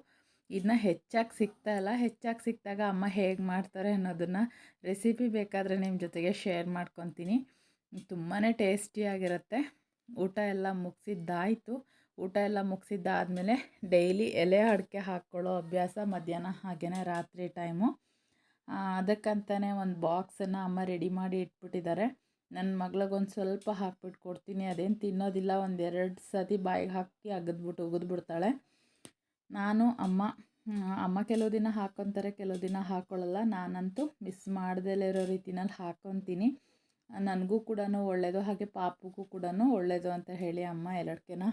ಇದನ್ನ ಹೆಚ್ಚಾಗಿ ಸಿಗ್ತಾ ಇಲ್ಲ. ಹೆಚ್ಚಾಗಿ ಸಿಕ್ಕಿದಾಗ ಅಮ್ಮ ಹೇಗೆ ಮಾಡ್ತಾರೆ ಅನ್ನೋದನ್ನು ರೆಸಿಪಿ ಬೇಕಾದರೆ ನಿಮ್ಮ ಜೊತೆಗೆ ಶೇರ್ ಮಾಡ್ಕೊತೀನಿ. ತುಂಬಾ ಟೇಸ್ಟಿಯಾಗಿರುತ್ತೆ ಊಟ ಎಲ್ಲ ಮುಗಿಸಿದ್ದಾಯಿತು. ಊಟ ಎಲ್ಲ ಮುಗಿಸಿದ್ದಾದಮೇಲೆ ಡೈಲಿ ಎಲೆ ಅಡಿಕೆ ಹಾಕ್ಕೊಳ್ಳೋ ಅಭ್ಯಾಸ ಮಧ್ಯಾಹ್ನ ಹಾಗೆಯೇ ರಾತ್ರಿ ಟೈಮು ಅದಕ್ಕಂತಲೇ ಒಂದು ಬಾಕ್ಸನ್ನು ಅಮ್ಮ ರೆಡಿ ಮಾಡಿ ಇಟ್ಬಿಟ್ಟಿದ್ದಾರೆ. ನನ್ನ ಮಗಳಿಗೊಂದು ಸ್ವಲ್ಪ ಹಾಕ್ಬಿಟ್ಟು ಕೊಡ್ತೀನಿ. ಅದೇನು ತಿನ್ನೋದಿಲ್ಲ. ಒಂದೆರಡು ಸತಿ ಬಾಯಿಗೆ ಹಾಕಿ ಅಗದ್ಬಿಟ್ಟು ಉಗಿದ್ಬಿಡ್ತಾಳೆ. ನಾನು, ಅಮ್ಮ. ಅಮ್ಮ ಕೆಲವು ದಿನ ಹಾಕ್ಕೊತಾರೆ ಕೆಲವು ದಿನ ಹಾಕೊಳ್ಳಲ್ಲ. ನಾನಂತೂ ಮಿಸ್ ಮಾಡ್ದಲೇ ಇರೋ ರೀತಿನಲ್ಲಿ ಹಾಕ್ಕೊತೀನಿ ನನಗೂ ಕೂಡ ಒಳ್ಳೆಯದು ಹಾಗೆ ಪಾಪುಗೂ ಕೂಡ ಒಳ್ಳೆಯದು ಅಂತ ಹೇಳಿ ಅಮ್ಮ ಎಲ್ಲಡ್ಕೆನ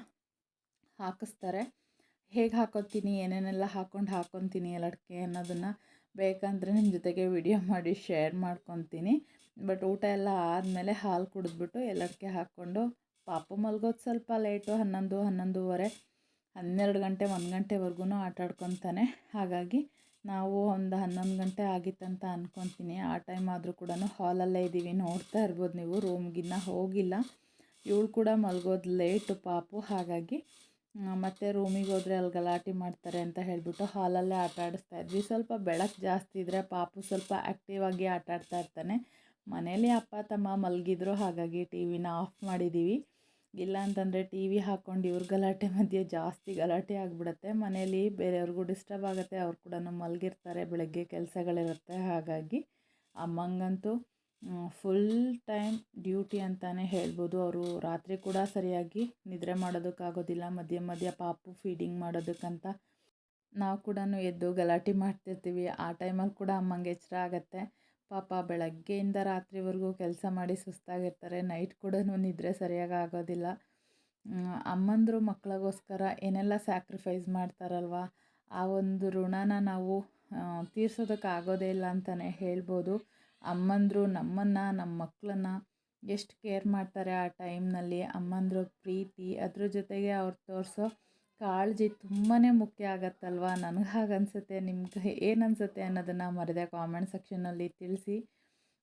ಹಾಕಿಸ್ತಾರೆ. ಹೇಗೆ ಹಾಕೋತೀನಿ, ಏನೇನೆಲ್ಲ ಹಾಕ್ಕೊಂಡು ಹಾಕ್ಕೊತೀನಿ ಎಲ್ಲಡ್ಕೆ ಅನ್ನೋದನ್ನು ಬೇಕಂದರೆ ನಿಮ್ಮ ಜೊತೆಗೆ ವಿಡಿಯೋ ಮಾಡಿ ಶೇರ್ ಮಾಡ್ಕೊತೀನಿ. ಬಟ್ ಊಟ ಎಲ್ಲ ಆದಮೇಲೆ ಹಾಲು ಕುಡಿದ್ಬಿಟ್ಟು ಎಲ್ಲಡ್ಕೆ ಹಾಕ್ಕೊಂಡು ಪಾಪು ಮಲ್ಗೋದು ಸ್ವಲ್ಪ ಲೇಟು ಹನ್ನೊಂದು, ಹನ್ನೊಂದುವರೆ. ಹನ್ನೆರಡು ಗಂಟೆ, ಒಂದು ಗಂಟೆವರೆಗೂ ಆಟ ಆಡ್ಕೊತಾನೆ. ಹಾಗಾಗಿ ನಾವು ಒಂದು ಹನ್ನೊಂದು ಗಂಟೆ ಆಗಿತ್ತಂತ ಅಂದ್ಕೊತೀನಿ ಆ ಟೈಮ್ ಆದರೂ ಕೂಡ ಹಾಲಲ್ಲೇ ಇದ್ದೀವಿ ನೋಡ್ತಾ ಇರ್ಬೋದು ನೀವು, ರೂಮ್ಗಿನ್ನ ಹೋಗಿಲ್ಲ. ಇವಳು ಕೂಡ ಮಲಗೋದು ಲೇಟು ಪಾಪು. ಹಾಗಾಗಿ ಮತ್ತು ರೂಮಿಗೆ ಹೋದರೆ ಅಲ್ಲಿ ಗಲಾಟೆ ಮಾಡ್ತಾರೆ ಅಂತ ಹೇಳಿಬಿಟ್ಟು ಹಾಲಲ್ಲೇ ಆಟ ಆಡಿಸ್ತಾ ಇದ್ವಿ. ಸ್ವಲ್ಪ ಬೆಳಕು ಜಾಸ್ತಿ ಇದ್ದರೆ ಪಾಪು ಸ್ವಲ್ಪ ಆ್ಯಕ್ಟಿವ್ ಆಗಿ ಆಟ ಇರ್ತಾನೆ. ಮನೇಲಿ ಅಪ್ಪ ತಮ್ಮ ಮಲಗಿದ್ರು. ಹಾಗಾಗಿ ಟಿ ವಿನ ಆಫ್ ಮಾಡಿದ್ದೀವಿ ಇಲ್ಲ ಅಂತಂದರೆ ಟಿ ವಿ ಹಾಕ್ಕೊಂಡು ಇವ್ರ ಗಲಾಟೆ ಮಧ್ಯೆ ಜಾಸ್ತಿ ಗಲಾಟೆ ಆಗಿಬಿಡುತ್ತೆ. ಮನೇಲಿ ಬೇರೆಯವ್ರಿಗೂ ಡಿಸ್ಟರ್ಬ್ ಆಗುತ್ತೆ, ಅವ್ರು ಕೂಡ ಮಲಗಿರ್ತಾರೆ, ಬೆಳಗ್ಗೆ ಕೆಲಸಗಳಿರುತ್ತೆ. ಹಾಗಾಗಿ ಅಮ್ಮಂಗಂತೂ ಫುಲ್ ಟೈಮ್ ಡ್ಯೂಟಿ ಅಂತಲೇ ಹೇಳ್ಬೋದು. ಅವರು ರಾತ್ರಿ ಕೂಡ ಸರಿಯಾಗಿ ನಿದ್ರೆ ಮಾಡೋದಕ್ಕಾಗೋದಿಲ್ಲ. ಮಧ್ಯ ಮಧ್ಯ ಪಾಪು ಫೀಡಿಂಗ್ ಮಾಡೋದಕ್ಕಂತ ನಾವು ಕೂಡ ಎದ್ದು ಗಲಾಟೆ ಮಾಡ್ತಿರ್ತೀವಿ. ಆ ಟೈಮಲ್ಲಿ ಕೂಡ ಅಮ್ಮಂಗೆ ಎಚ್ಚರ ಆಗುತ್ತೆ. ಪಾಪ ಬೆಳಗ್ಗೆಯಿಂದ ರಾತ್ರಿವರೆಗೂ ಕೆಲಸ ಮಾಡಿ ಸುಸ್ತಾಗಿರ್ತಾರೆ. ನೈಟ್ ಕೂಡ ನಿದ್ರೆ ಸರಿಯಾಗಿ ಆಗೋದಿಲ್ಲ. ಅಮ್ಮಂದರು ಮಕ್ಕಳಿಗೋಸ್ಕರ ಏನೆಲ್ಲ ಸ್ಯಾಕ್ರಿಫೈಸ್ ಮಾಡ್ತಾರಲ್ವ? ಆ ಒಂದು ಋಣನ ನಾವು ತೀರ್ಸೋದಕ್ಕಾಗೋದೇ ಇಲ್ಲ ಅಂತಲೇ ಹೇಳ್ಬೋದು. ಅಮ್ಮಂದರು ನಮ್ಮನ್ನು, ನಮ್ಮ ಮಕ್ಕಳನ್ನ ಎಷ್ಟು ಕೇರ್ ಮಾಡ್ತಾರೆ ಆ ಟೈಮ್ನಲ್ಲಿ? ಅಮ್ಮಂದ್ರ ಪ್ರೀತಿ, ಅದ್ರ ಜೊತೆಗೆ ಅವ್ರು ತೋರಿಸೋ ಕಾಳಜಿ ತುಂಬಾ ಮುಖ್ಯ ಆಗತ್ತಲ್ವ? ನನಗೆ ಹಾಗೆ ಅನಿಸುತ್ತೆ ನಿಮ್ಗೆ ಏನು ಅನಿಸುತ್ತೆ ಅನ್ನೋದನ್ನು ಮರೆದೆ ಕಾಮೆಂಟ್ ಸೆಕ್ಷನಲ್ಲಿ ತಿಳಿಸಿ.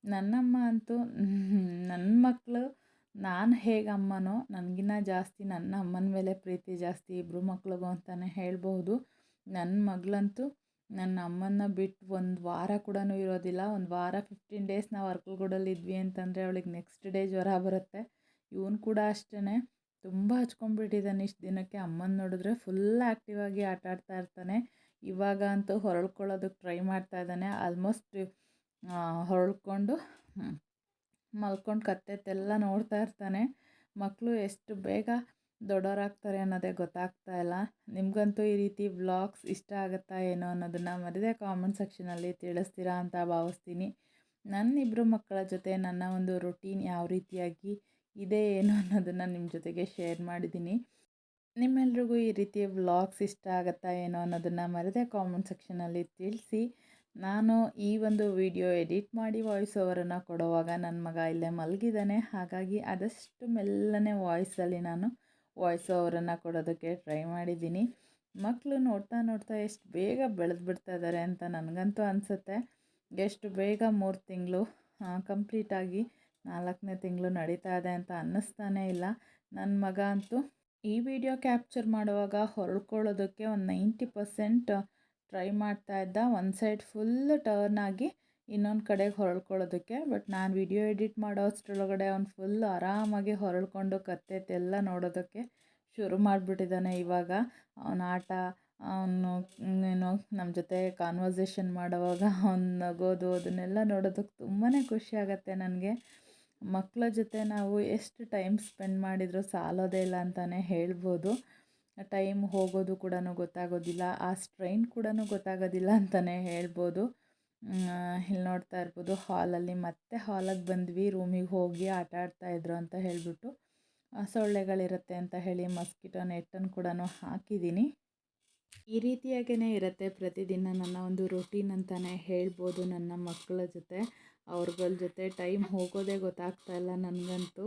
ನನ್ನಮ್ಮ ಅಂತೂ ನನ್ನ ಮಕ್ಕಳು ನಾನು ಹೇಗೆ ಅಮ್ಮನೋ ನನಗಿನ್ನ ಜಾಸ್ತಿ ನನ್ನ ಅಮ್ಮನ ಮೇಲೆ ಪ್ರೀತಿ ಜಾಸ್ತಿ ಇಬ್ಬರು ಮಕ್ಳಿಗೂ ಅಂತಲೇ ಹೇಳ್ಬೋದು. ನನ್ನ ಮಗಳಂತೂ, ನನ್ನ ಅಮ್ಮನ ಬಿಟ್ಟು ಒಂದು ವಾರ ಕೂಡ ಇರೋದಿಲ್ಲ. ಒಂದು ವಾರ ಫಿಫ್ಟೀನ್ ಡೇಸ್ ನಾವು ಅರ್ಕಲ್ಗೂಡಲ್ಲಿ ಇದ್ವಿ ಅಂತಂದರೆ, ಅವಳಿಗೆ ನೆಕ್ಸ್ಟ್ ಡೇ ಜ್ವರ ಬರುತ್ತೆ. ಇವನು ಕೂಡ ಅಷ್ಟೇ ತುಂಬ ಹಚ್ಕೊಂಡ್ಬಿಟ್ಟಿದ್ದಾನೆ ಇಷ್ಟು ದಿನಕ್ಕೆ. ಅಮ್ಮನ ನೋಡಿದ್ರೆ ಫುಲ್ ಆ್ಯಕ್ಟಿವ್ ಆಗಿ ಆಟ ಆಡ್ತಾ ಇರ್ತಾನೆ. ಇವಾಗ ಅಂತೂ ಹೊರಳ್ಕೊಳ್ಳೋದಕ್ಕೆ ಟ್ರೈ ಮಾಡ್ತಾ ಇದ್ದಾನೆ. ಆಲ್ಮೋಸ್ಟ್ ಹೊರಳ್ಕೊಂಡು ಮಲ್ಕೊಂಡು ಕತ್ತೆತ್ತೆಲ್ಲ ನೋಡ್ತಾ ಇರ್ತಾನೆ. ಮಕ್ಕಳು ಎಷ್ಟು ಬೇಗ ದೊಡ್ಡವರಾಗ್ತಾರೆ ಅನ್ನೋದೇ ಗೊತ್ತಾಗ್ತಾ ಇಲ್ಲ. ನಿಮಗಂತೂ ಈ ರೀತಿ ವ್ಲಾಗ್ಸ್ ಇಷ್ಟ ಆಗುತ್ತಾ ಏನೋ ಅನ್ನೋದನ್ನು ಮರಿದೇ ಕಾಮೆಂಟ್ ಸೆಕ್ಷನಲ್ಲಿ ತಿಳಿಸ್ತೀರಾ ಅಂತ ಭಾವಿಸ್ತೀನಿ. ನನ್ನ ಇಬ್ಬರು ಮಕ್ಕಳ ಜೊತೆ ನನ್ನ ಒಂದು ರೊಟೀನ್ ಯಾವ ರೀತಿಯಾಗಿ ಇದೆ ಏನು ಅನ್ನೋದನ್ನು ನಿಮ್ಮ ಜೊತೆಗೆ ಶೇರ್ ಮಾಡಿದ್ದೀನಿ ನಿಮ್ಮೆಲ್ರಿಗೂ ಈ ರೀತಿಯ ವ್ಲಾಗ್ಸ್ ಇಷ್ಟ ಆಗುತ್ತಾ ಏನೋ ಅನ್ನೋದನ್ನು ಮರದೇ ಕಾಮೆಂಟ್ ಸೆಕ್ಷನಲ್ಲಿ ತಿಳಿಸಿ. ನಾನು ಈ ಒಂದು ವಿಡಿಯೋ ಎಡಿಟ್ ಮಾಡಿ ವಾಯ್ಸ್ ಓವರನ್ನು ಕೊಡುವಾಗ ನನ್ನ ಮಗ ಇಲ್ಲೇ ಮಲಗಿದ್ದಾನೆ ಹಾಗಾಗಿ ಆದಷ್ಟು ಮೆಲ್ಲನೆ ವಾಯ್ಸಲ್ಲಿ ನಾನು ವಾಯ್ಸ್ ಓವರನ್ನು ಕೊಡೋದಕ್ಕೆ ಟ್ರೈ ಮಾಡಿದ್ದೀನಿ ಮಕ್ಕಳು ನೋಡ್ತಾ ನೋಡ್ತಾ ಎಷ್ಟು ಬೇಗ ಬೆಳೆದು ಬಿಡ್ತಾ ಇದ್ದಾರೆ ಅಂತ ನನಗಂತೂ ಅನಿಸುತ್ತೆ. ಎಷ್ಟು ಬೇಗ ಮೂರು ತಿಂಗಳು ಕಂಪ್ಲೀಟಾಗಿ ನಾಲ್ಕನೇ ತಿಂಗಳು ನಡೀತಾ ಇದೆ ಅಂತ ಅನ್ನಿಸ್ತಾನೇ ಇಲ್ಲ. ನನ್ನ ಮಗ ಅಂತೂ ಈ ವಿಡಿಯೋ ಕ್ಯಾಪ್ಚರ್ ಮಾಡುವಾಗ ಹೊರಳ್ಕೊಳ್ಳೋದಕ್ಕೆ ಒಂದು ನೈಂಟಿ ಪರ್ಸೆಂಟ್ ಟ್ರೈ ಮಾಡ್ತಾ ಇದ್ದ. ಒಂದು ಸೈಡ್ ಫುಲ್ ಟರ್ನ್ ಆಗಿ ಇನ್ನೊಂದು ಕಡೆಗೆ ಹೊರಳ್ಕೊಳ್ಳೋದಕ್ಕೆ ಬಟ್ ನಾನು ವಿಡಿಯೋ ಎಡಿಟ್ ಮಾಡೋ ಅಷ್ಟರೊಳಗಡೆ ಅವ್ನು ಫುಲ್ ಆರಾಮಾಗಿ ಹೊರಳ್ಕೊಂಡು ಕತ್ತೆತ್ತೆಲ್ಲ ನೋಡೋದಕ್ಕೆ ಶುರು ಮಾಡಿಬಿಟ್ಟಿದ್ದಾನೆ ಇವಾಗ. ಅವನ ಆಟ, ಅವನು ಏನು ನಮ್ಮ ಜೊತೆ ಕಾನ್ವರ್ಸೇಷನ್ ಮಾಡೋವಾಗ ಅವ್ನು ನಗೋದು, ಅದನ್ನೆಲ್ಲ ನೋಡೋದಕ್ಕೆ ತುಂಬಾ ಖುಷಿ ನನಗೆ. ಮಕ್ಕಳ ಜೊತೆ ನಾವು ಎಷ್ಟು ಟೈಮ್ ಸ್ಪೆಂಡ್ ಮಾಡಿದರೂ ಸಾಲೋದೇ ಇಲ್ಲ ಅಂತಲೇ ಹೇಳ್ಬೋದು. ಟೈಮ್ ಹೋಗೋದು ಕೂಡ ಗೊತ್ತಾಗೋದಿಲ್ಲ, ಆ ಸ್ಟ್ರೈನ್ ಕೂಡ ಗೊತ್ತಾಗೋದಿಲ್ಲ ಅಂತಲೇ ಹೇಳ್ಬೋದು. ಇಲ್ಲಿ ನೋಡ್ತಾ ಇರ್ಬೋದು, ಹಾಲಲ್ಲಿ ಮತ್ತೆ ಹಾಲಿಗೆ ಬಂದ್ವಿ, ರೂಮಿಗೆ ಹೋಗಿ ಆಟ ಆಡ್ತಾಯಿದ್ರು ಅಂತ ಹೇಳಿಬಿಟ್ಟು ಸೊಳ್ಳೆಗಳಿರುತ್ತೆ ಅಂತ ಹೇಳಿ ಮಸ್ಕಿಟೋ ನೆಟ್ಟನ್ನು ಕೂಡ ಹಾಕಿದ್ದೀನಿ. ಈ ರೀತಿಯಾಗೇ ಇರುತ್ತೆ ಪ್ರತಿದಿನ ನನ್ನ ಒಂದು ರೊಟೀನ್ ಅಂತಲೇ ಹೇಳ್ಬೋದು ನನ್ನ ಮಕ್ಕಳ ಜೊತೆ. ಅವ್ರಗಳ ಜೊತೆ ಟೈಮ್ ಹೋಗೋದೇ ಗೊತ್ತಾಗ್ತಾ ಇಲ್ಲ ನನಗಂತೂ.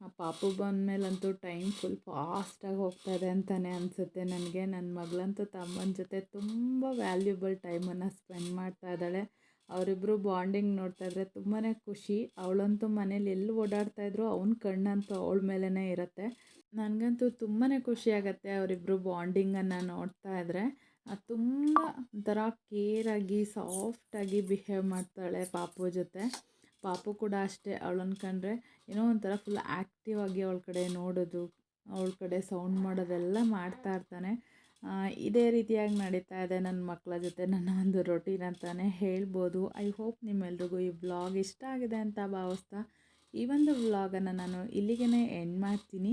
ಆ ಪಾಪು ಬಂದಮೇಲಂತೂ ಟೈಮ್ ಫುಲ್ ಫಾಸ್ಟಾಗಿ ಹೋಗ್ತಾಯಿದೆ ಅಂತಲೇ ಅನಿಸುತ್ತೆ ನನಗೆ. ನನ್ನ ಮಗಳಂತೂ ತಮ್ಮನ ಜೊತೆ ತುಂಬ ವ್ಯಾಲ್ಯೂಬಲ್ ಟೈಮನ್ನು ಸ್ಪೆಂಡ್ ಮಾಡ್ತಾ ಇದ್ದಾಳೆ. ಅವರಿಬ್ಬರು ಬಾಂಡಿಂಗ್ ನೋಡ್ತಾ ಇದ್ರೆ ತುಂಬಾ ಖುಷಿ. ಅವಳಂತೂ ಮನೇಲಿ ಎಲ್ಲಿ ಓಡಾಡ್ತಾಯಿದ್ರು ಅವನ ಕಣ್ಣಂತೂ ಅವಳ ಮೇಲೇ ಇರುತ್ತೆ. ನನಗಂತೂ ತುಂಬಾ ಖುಷಿ ಆಗುತ್ತೆ ಅವರಿಬ್ಬರು ಬಾಂಡಿಂಗನ್ನು ನೋಡ್ತಾ ಇದ್ದರೆ ತುಂಬ ಒಂಥರ ಕೇರಾಗಿ ಸಾಫ್ಟಾಗಿ ಬಿಹೇವ್ ಮಾಡ್ತಾಳೆ ಪಾಪು ಜೊತೆ. ಪಾಪು ಕೂಡ ಅಷ್ಟೇ ಅವಳನ್ನ ಕಂಡ್ರೆ ಏನೋ ಒಂಥರ ಫುಲ್ ಆ್ಯಕ್ಟಿವ್ ಆಗಿ ಅವಳ ಕಡೆ ನೋಡೋದು, ಅವಳ ಕಡೆ ಸೌಂಡ್ ಮಾಡೋದೆಲ್ಲ ಮಾಡ್ತಾ ಇರ್ತಾನೆ. ಇದೇ ರೀತಿಯಾಗಿ ನಡೀತಾ ಇದೆ ನನ್ನ ಮಕ್ಕಳ ಜೊತೆ ನನ್ನ ಒಂದು ರೊಟೀನ್ ಅಂತಲೇ ಹೇಳ್ಬೋದು. ಐ ಹೋಪ್ ನಿಮ್ಮೆಲ್ರಿಗೂ ಈ ವ್ಲಾಗ್ ಇಷ್ಟ ಆಗಿದೆ ಅಂತ ಭಾವಿಸ್ತಾ ಈ ಒಂದು ವ್ಲಾಗನ್ನು ನಾನು ಇಲ್ಲಿಗೆ ಎಂಡ್ ಮಾಡ್ತೀನಿ.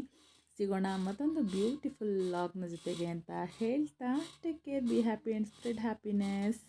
ಸಿಗೋಣ ಮತ್ತೊಂದು ಬ್ಯೂಟಿಫುಲ್ ಲಾಗ್ನ ಜೊತೆಗೆ ಅಂತ ಹೇಳ್ತಾ take care be happy and spread happiness